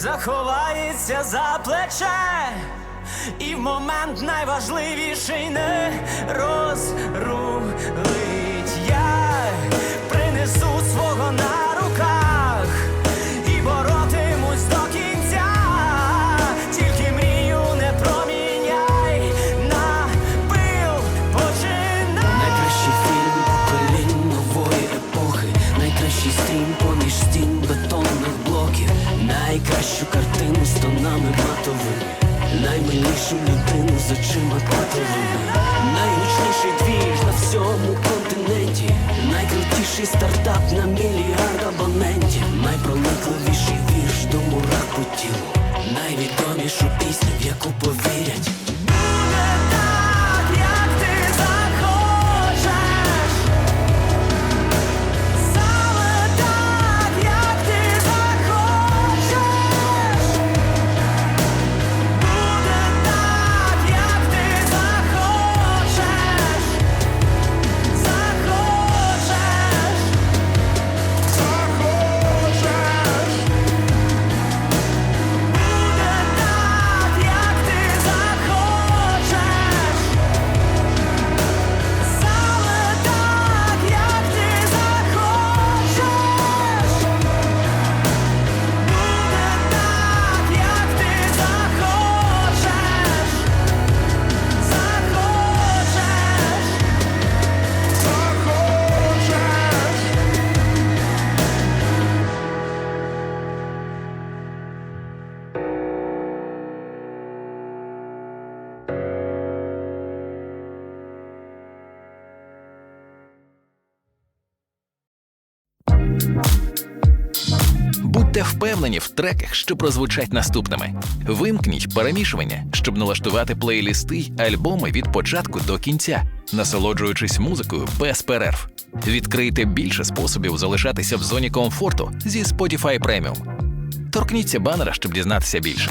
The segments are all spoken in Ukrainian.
заховається за плече, і в момент найважливіший не розрулить. Я принесу свого на saçıma Будьте впевнені в треках, що прозвучать наступними. Вимкніть перемішування, щоб налаштувати плейлісти й альбоми від початку до кінця, насолоджуючись музикою без перерв. Відкрийте більше способів залишатися в зоні комфорту зі Spotify Premium. Торкніться банера, щоб дізнатися більше.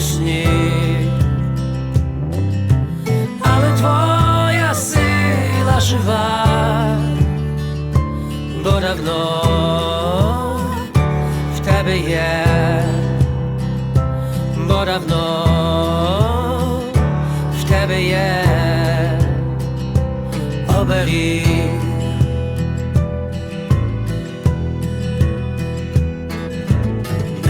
сніг, але твоя сила жива, бо давно в тебе є, бо давно в тебе є. Оберіг.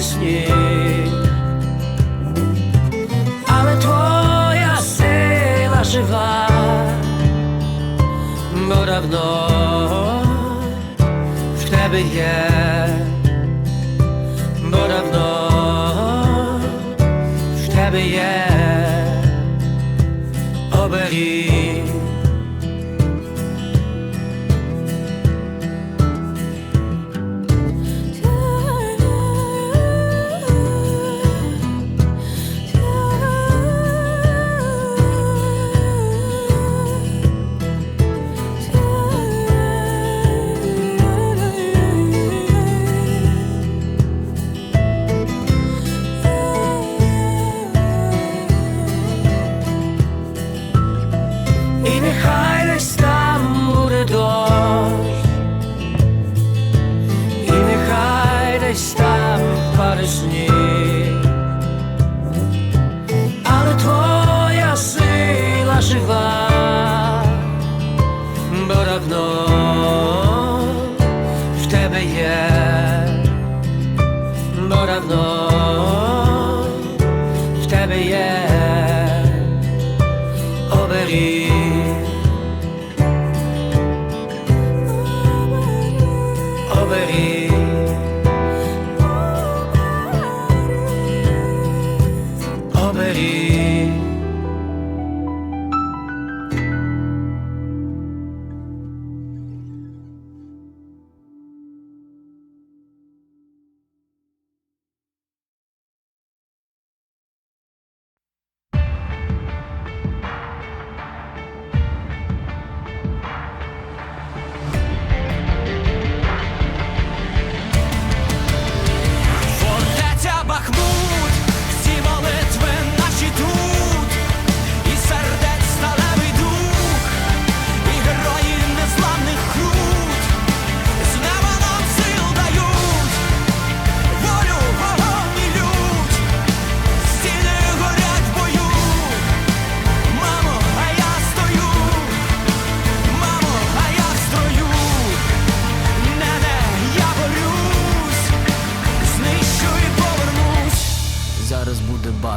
буде сніг, але твоя сила жива, бо давно в в